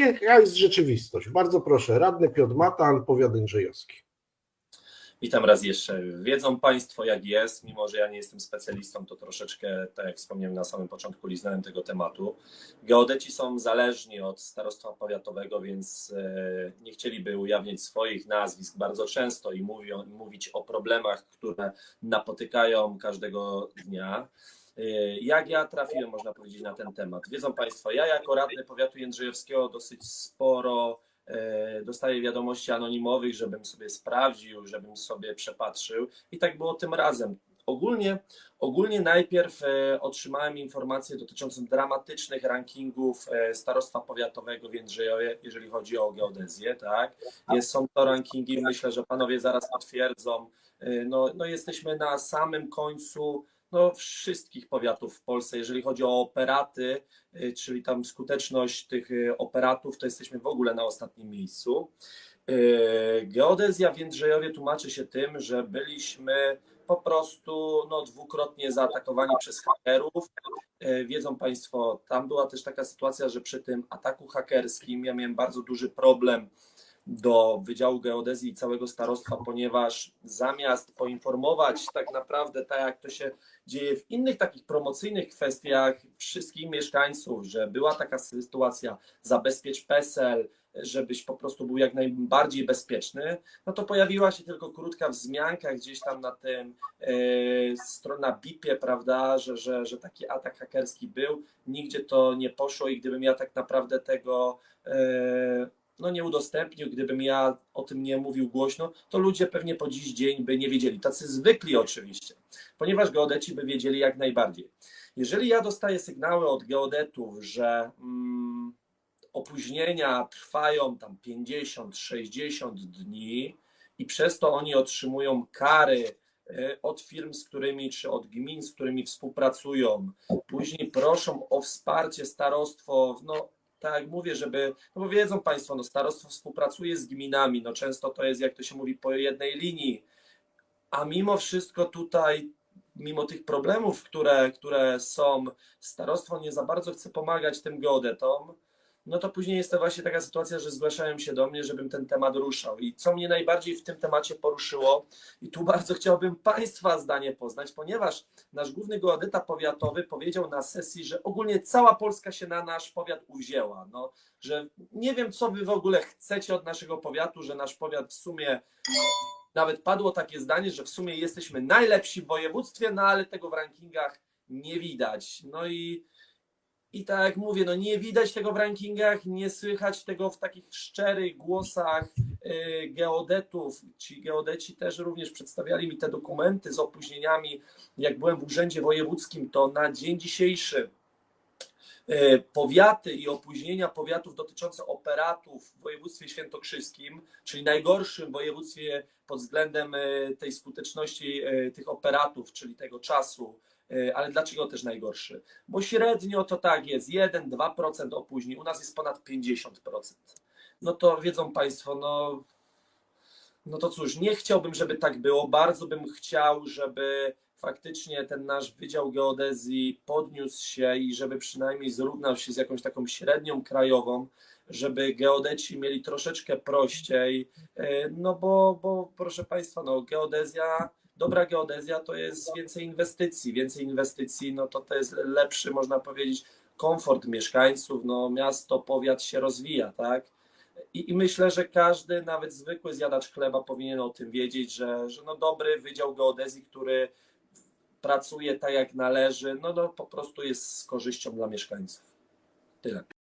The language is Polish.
jaka jest rzeczywistość? Bardzo proszę, radny Piotr Matan, powiat Jędrzejowski. Witam raz jeszcze. Wiedzą Państwo, jak jest, mimo że ja nie jestem specjalistą, to troszeczkę, tak jak wspomniałem na samym początku, liznąłem tego tematu. Geodeci są zależni od starostwa powiatowego, więc e, nie chcieliby ujawniać swoich nazwisk bardzo często i mówią, mówić o problemach, które napotykają każdego dnia. E, Jak ja trafiłem, można powiedzieć, na ten temat? Wiedzą Państwo, ja jako radny powiatu jędrzejowskiego dosyć sporo e, dostaję wiadomości anonimowych, żebym sobie sprawdził, żebym sobie przepatrzył i tak było tym razem. Ogólnie, ogólnie najpierw e, otrzymałem informację dotyczącą dramatycznych rankingów starostwa powiatowego w Jędrzejowie, jeżeli chodzi o geodezję, tak? Jest, są to rankingi, myślę, że panowie zaraz potwierdzą. No, no jesteśmy na samym końcu no, wszystkich powiatów w Polsce, jeżeli chodzi o operaty, y, czyli tam skuteczność tych y, operatów, to jesteśmy w ogóle na ostatnim miejscu. Y, Geodezja w Jędrzejowie tłumaczy się tym, że byliśmy po prostu no, dwukrotnie zaatakowani przez hakerów. Wiedzą Państwo, tam była też taka sytuacja, że przy tym ataku hakerskim ja miałem bardzo duży problem do Wydziału Geodezji i całego starostwa, ponieważ zamiast poinformować tak naprawdę, tak jak to się dzieje w innych takich promocyjnych kwestiach wszystkich mieszkańców, że była taka sytuacja, zabezpiecz PESEL, żebyś po prostu był jak najbardziej bezpieczny, no to pojawiła się tylko krótka wzmianka gdzieś tam na tym e, strona BIP-ie, prawda, że, że, że taki atak hakerski był. Nigdzie to nie poszło i gdybym ja tak naprawdę tego e, no nie udostępnił, gdybym ja o tym nie mówił głośno, to ludzie pewnie po dziś dzień by nie wiedzieli. Tacy zwykli oczywiście, ponieważ geodeci by wiedzieli jak najbardziej. Jeżeli ja dostaję sygnały od geodetów, że mm, opóźnienia trwają tam 50-60 dni i przez to oni otrzymują kary e, od firm, z którymi, czy od gmin, z którymi współpracują, później proszą o wsparcie starostwo, no tak jak mówię, żeby, no bo wiedzą Państwo, no starostwo współpracuje z gminami, no często to jest, jak to się mówi, po jednej linii, a mimo wszystko tutaj, mimo tych problemów, które, które są, starostwo nie za bardzo chce pomagać tym geodetom, no to później jest to właśnie taka sytuacja, że zgłaszają się do mnie, żebym ten temat ruszał. I co mnie najbardziej w tym temacie poruszyło, i tu bardzo chciałbym Państwa zdanie poznać, ponieważ nasz główny geodeta powiatowy powiedział na sesji, że ogólnie cała Polska się na nasz powiat uwzięła. No, że nie wiem, co Wy w ogóle chcecie od naszego powiatu, że nasz powiat w sumie. Nawet padło takie zdanie, że w sumie jesteśmy najlepsi w województwie, no ale tego w rankingach nie widać. No i i tak jak mówię, no nie widać tego w rankingach, nie słychać tego w takich szczerych głosach y, geodetów. Ci geodeci też również przedstawiali mi te dokumenty z opóźnieniami. Jak byłem w urzędzie wojewódzkim, to na dzień dzisiejszy y, powiaty i opóźnienia powiatów dotyczące operatów w województwie świętokrzyskim, czyli najgorszym województwie pod względem y, tej skuteczności tych operatów, czyli tego czasu, ale dlaczego też najgorszy? Bo średnio to tak jest, 1-2% opóźnień, u nas jest ponad 50%. No to wiedzą Państwo, no, no to cóż, nie chciałbym, żeby tak było, bardzo bym chciał, żeby faktycznie ten nasz Wydział Geodezji podniósł się i żeby przynajmniej zrównał się z jakąś taką średnią krajową, żeby geodeci mieli troszeczkę prościej, y, no bo, bo proszę Państwa, no geodezja dobra geodezja to jest więcej inwestycji. Więcej inwestycji, no to to jest lepszy, można powiedzieć, komfort mieszkańców. No, miasto, powiat się rozwija, tak? I, I myślę, że każdy, nawet zwykły zjadacz chleba, powinien o tym wiedzieć, że, że no dobry wydział geodezji, który pracuje tak jak należy, no, no po prostu jest z korzyścią dla mieszkańców. Tyle.